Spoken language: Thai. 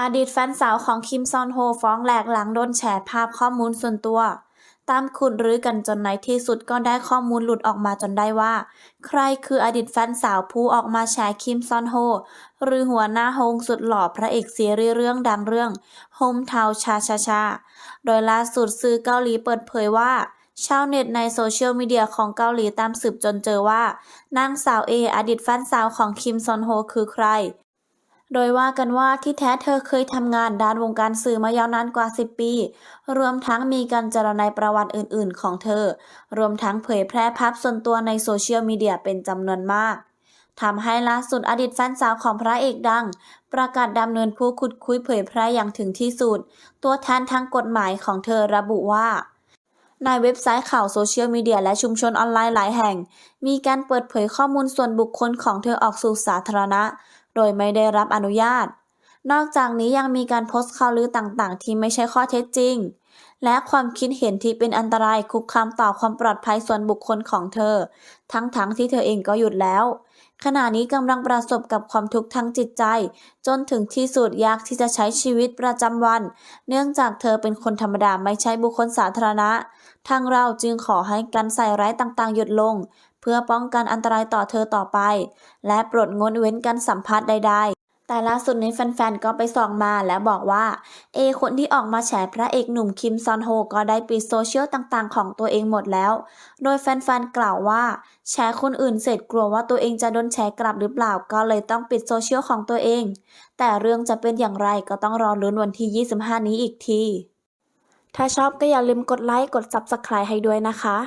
อดีตแฟนสาวของคิมซอนโฮฟ้องแหลกหลังโดนแฉภาพข้อมูลส่วนตัว ตามขุดรื้อกันจนในที่สุดก็ได้ข้อมูลหลุดออกมาจนได้ว่า ใครคืออดีตแฟนสาวผู้ออกมาแฉคิมซอนโฮ หรือหัวหน้าฮงสุดหล่อพระเอกซีรีส์เรื่องดังเรื่องโฮมทาวชาชาชา โดยล่าสุดสื่อเกาหลีเปิดเผยว่าชาวเน็ตในโซเชียลมีเดียของเกาหลีตามสืบจนเจอว่า นางสาวเออดีตแฟนสาวของคิมซอนโฮคือใคร โดยว่ากันว่าที่แท้เธอเคยทำงานด้านวงการสื่อมายาวนานกว่า 10 ปี รวมทั้งมีการจารณายประวัติอื่น ๆ ของเธอ รวมทั้งเผยแพร่ภาพส่วนตัวในโซเชียลมีเดียเป็นจำนวนมากทำให้ล่าสุดอดีตแฟนสาวของพระเอกดัง ประกาศดำเนินผู้ขุดคุยเผยแพร่อย่างถึงที่สุด ตัวแทนทางกฎหมายของเธอระบุว่า ในเว็บไซต์ข่าวโซเชียลมีเดียและชุมชนออนไลน์หลายแห่ง มีการเปิดเผยข้อมูลส่วนบุคคลของเธอออกสู่สาธารณะ โดยไม่ได้รับอนุญาต นอกจากนี้ยังมีการโพสต์ข่าวลือต่างๆ ที่ไม่ใช่ข้อเท็จจริง และความคิดเห็นที่เป็นอันตรายคุกคามต่อความปลอดภัยส่วนบุคคลของเธอ ทั้งๆทที่เธอเองก็หยุดแล้ว ขณะนี้กำลังประสบกับความทุกข์ทางจิตใจ จนถึงที่สุดยากที่จะใช้ชีวิตประจำวัน เนื่องจากเธอเป็นคนธรรมดาไม่ใช่บุคคลสาธารณะ ทางเราจึงขอให้การใส่ร้ายต่างๆ หยุดลง เพื่อป้องกันอันตรายต่อเธอต่อไป และโปรดงดเว้นการสัมภาษณ์ใดๆ แต่ล่าสุดนี้แฟนๆ ก็ไปส่องมาและบอกว่า เอคนที่ออกมาแฉพระเอกหนุ่มคิมซอนโฮก็ได้ปิดโซเชียลต่างๆ ของตัวเองหมดแล้ว โดยแฟนๆ กล่าวว่า แชร์คนอื่นเสร็จกลัวว่าตัวเองจะโดนแชร์กลับหรือเปล่าก็เลยต้องปิดโซเชียลของตัวเอง แต่เรื่องจะเป็นอย่างไรก็ต้องรอลุ้นวันที่ 25 นี้อีกที ถ้าชอบก็อย่าลืมกดไลค์กด Subscribe ให้ด้วยนะคะ